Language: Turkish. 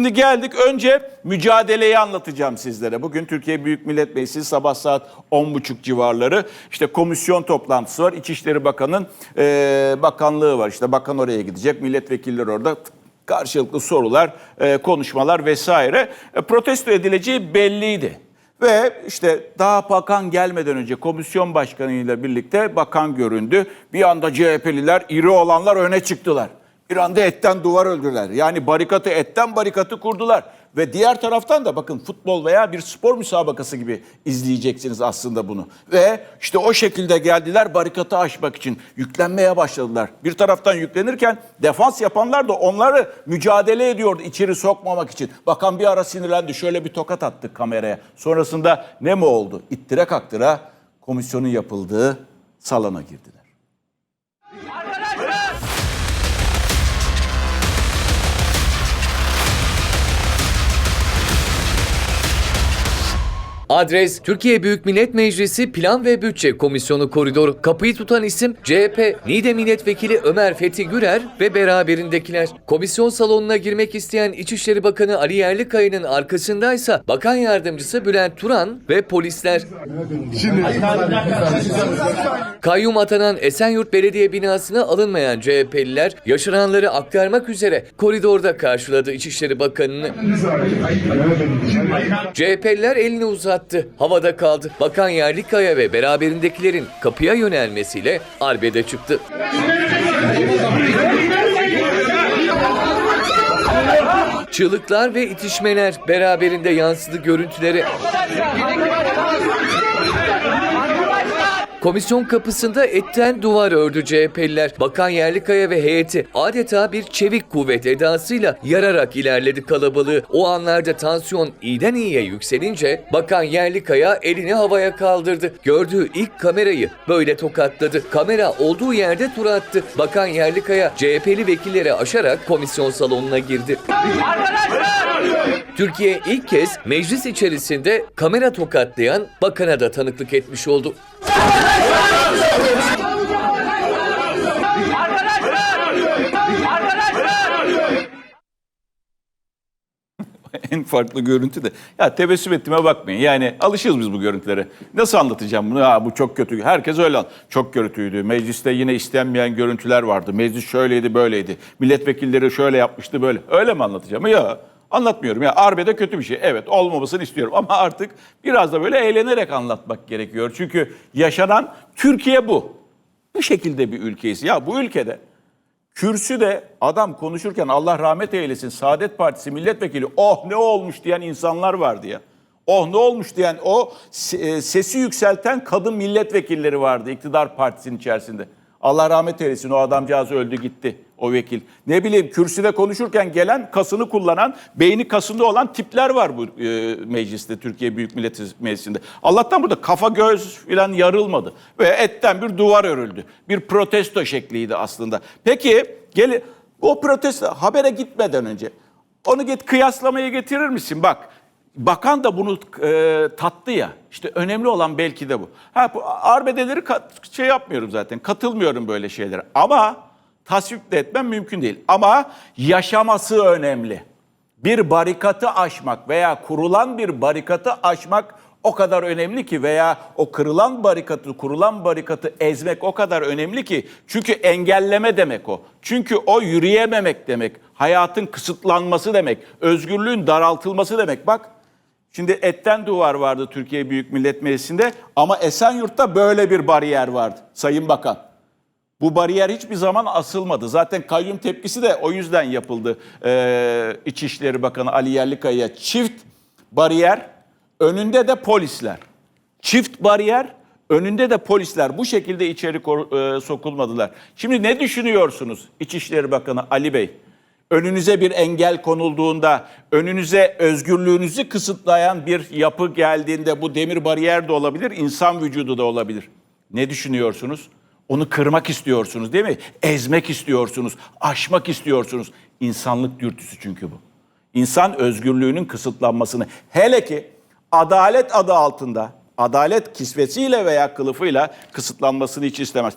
Şimdi geldik önce mücadeleyi anlatacağım sizlere. Bugün Türkiye Büyük Millet Meclisi sabah saat 10.30 civarları işte komisyon toplantısı var. İçişleri Bakanı'nın eee, bakanlığı var. İşte bakan oraya gidecek, milletvekilleri orada karşılıklı sorular, eee, konuşmalar vesaire. E, protesto edileceği belliydi. Ve işte daha bakan gelmeden önce komisyon başkanıyla birlikte bakan göründü. Bir anda CHP'liler, iri olanlar öne çıktılar. Bir anda etten duvar öldürdüler. Yani barikatı etten barikatı kurdular. Ve diğer taraftan da bakın futbol veya bir spor müsabakası gibi izleyeceksiniz aslında bunu. Ve işte o şekilde geldiler barikatı aşmak için yüklenmeye başladılar. Bir taraftan yüklenirken defans yapanlar da onları mücadele ediyordu içeri sokmamak için. Bakan bir ara sinirlendi şöyle bir tokat attı kameraya. Sonrasında ne mi oldu? İttire kaktıra komisyonun yapıldığı salona girdiler. Adres Türkiye Büyük Millet Meclisi Plan ve Bütçe Komisyonu koridoru. Kapıyı tutan isim CHP Niğde Milletvekili Ömer Fethi Gürer ve beraberindekiler. Komisyon salonuna girmek isteyen İçişleri Bakanı Ali Yerlikaya'nın arkasındaysa Bakan Yardımcısı Bülent Turan ve polisler. Kayyum atanan Esenyurt Belediye binasına alınmayan CHP'liler yaşananları aktarmak üzere koridorda karşıladı İçişleri Bakanı'nı. CHP'liler elini uzattı. Havada kaldı. Bakan Yerlikaya ve beraberindekilerin kapıya yönelmesiyle arbede çıktı. Çığlıklar ve itişmeler beraberinde yansıdı görüntülere. Komisyon kapısında etten duvar ördü CHP'liler. Bakan Yerlikaya ve heyeti adeta bir çevik kuvvet edasıyla yararak ilerledi kalabalığı. O anlarda tansiyon iyiden iyiye yükselince Bakan Yerlikaya elini havaya kaldırdı. Gördüğü ilk kamerayı böyle tokatladı. Kamera olduğu yerde tur attı. Bakan Yerlikaya CHP'li vekilleri aşarak komisyon salonuna girdi. Türkiye ilk kez meclis içerisinde kamera tokatlayan bakana da tanıklık etmiş oldu. En farklı görüntü de. Ya tebessüm ettiğime bakmayın. Yani alışığız biz bu görüntülere. Nasıl anlatacağım bunu? Ha bu çok kötü. Herkes öyle an. Çok kötüydü. Mecliste yine istenmeyen görüntüler vardı. Meclis şöyleydi böyleydi. Milletvekilleri şöyle yapmıştı böyle. Öyle mi anlatacağım? Ya anlatmıyorum. Ya arbede kötü bir şey. Evet olmamasını istiyorum. Ama artık biraz da böyle eğlenerek anlatmak gerekiyor. Çünkü yaşanan Türkiye bu. Bu şekilde bir ülkeyiz. Ya bu ülkede Kürsüde adam konuşurken Allah rahmet eylesin Saadet Partisi milletvekili oh ne olmuş diyen insanlar vardı ya. Oh ne olmuş diyen o e, sesi yükselten kadın milletvekilleri vardı iktidar partisinin içerisinde. Allah rahmet eylesin o adamcağız öldü gitti o vekil. Ne bileyim kürsüde konuşurken gelen kasını kullanan, beyni kasında olan tipler var bu e, mecliste, Türkiye Büyük Millet Meclisi'nde. Allah'tan burada kafa göz filan yarılmadı. Ve etten bir duvar örüldü. Bir protesto şekliydi aslında. Peki gel o protesto habere gitmeden önce onu git kıyaslamaya getirir misin? Bak Bakan da bunu e, tattı ya. İşte önemli olan belki de bu. Ha bu arbedeleri kat- şey yapmıyorum zaten. Katılmıyorum böyle şeylere. Ama tasvip de etmem mümkün değil. Ama yaşaması önemli. Bir barikatı aşmak veya kurulan bir barikatı aşmak o kadar önemli ki veya o kırılan barikatı, kurulan barikatı ezmek o kadar önemli ki çünkü engelleme demek o. Çünkü o yürüyememek demek, hayatın kısıtlanması demek, özgürlüğün daraltılması demek. Bak Şimdi etten duvar vardı Türkiye Büyük Millet Meclisi'nde ama Esenyurt'ta böyle bir bariyer vardı Sayın Bakan. Bu bariyer hiçbir zaman asılmadı. Zaten kayyum tepkisi de o yüzden yapıldı. Ee, İçişleri Bakanı Ali Yerlikaya'ya çift bariyer, önünde de polisler. Çift bariyer, önünde de polisler. Bu şekilde içeri sokulmadılar. Şimdi ne düşünüyorsunuz İçişleri Bakanı Ali Bey? Önünüze bir engel konulduğunda, önünüze özgürlüğünüzü kısıtlayan bir yapı geldiğinde bu demir bariyer de olabilir, insan vücudu da olabilir. Ne düşünüyorsunuz? Onu kırmak istiyorsunuz değil mi? Ezmek istiyorsunuz, aşmak istiyorsunuz. İnsanlık dürtüsü çünkü bu. İnsan özgürlüğünün kısıtlanmasını, hele ki adalet adı altında, adalet kisvesiyle veya kılıfıyla kısıtlanmasını hiç istemez.